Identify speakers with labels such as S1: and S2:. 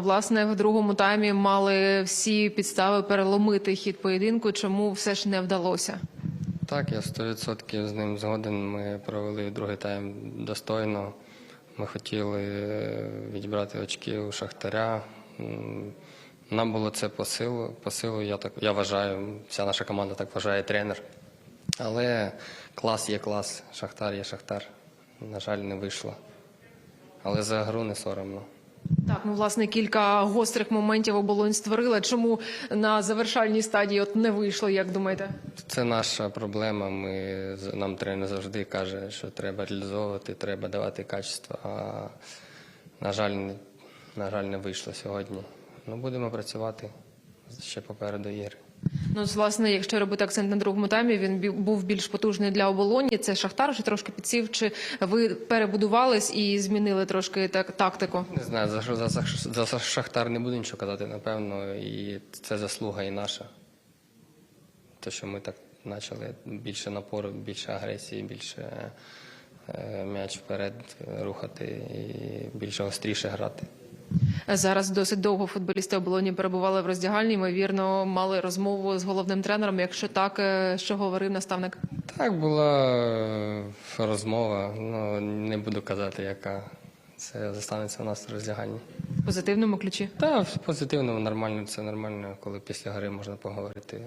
S1: Власне, в другому таймі мали всі підстави переломити хід поєдинку. Чому все ж не вдалося?
S2: Так, я 100% з ним згоден. Ми провели другий тайм достойно. Ми хотіли е, відібрати очки у Шахтаря. Нам було це по силу. По силу я, так, я вважаю, вся наша команда так вважає тренер. Але клас є клас, Шахтар є Шахтар. На жаль, не вийшло. Але за гру не соромно.
S1: Так, ну власне кілька гострих моментів оболонь створила. Чому на завершальній стадії от не вийшло, як думаєте?
S2: Це наша проблема. Ми, нам тренер завжди каже, що треба реалізовувати, треба давати качество. А, на жаль, на жаль, не вийшло сьогодні. Ну, будемо працювати ще попереду ігри.
S1: Ну, власне, якщо робити акцент на другому таймі, він був більш потужний для оболоні. Це Шахтар вже трошки підсів. Чи ви перебудувались і змінили трошки так тактику?
S2: Не знаю, за, за, за, за Шахтар не буду нічого казати, напевно, і це заслуга і наша. Те, що ми так почали більше напору, більше агресії, більше е, м'яч вперед рухати і більше гостріше грати.
S1: Зараз досить довго футболісти оболоні перебували в роздягальні. Ймовірно, мали розмову з головним тренером. Якщо так, е, що говорив наставник?
S2: Так, була е, розмова, ну не буду казати, яка. Це застанеться у нас в роздяганні.
S1: В позитивному ключі.
S2: Так, в позитивному нормально, це нормально, коли після гри можна поговорити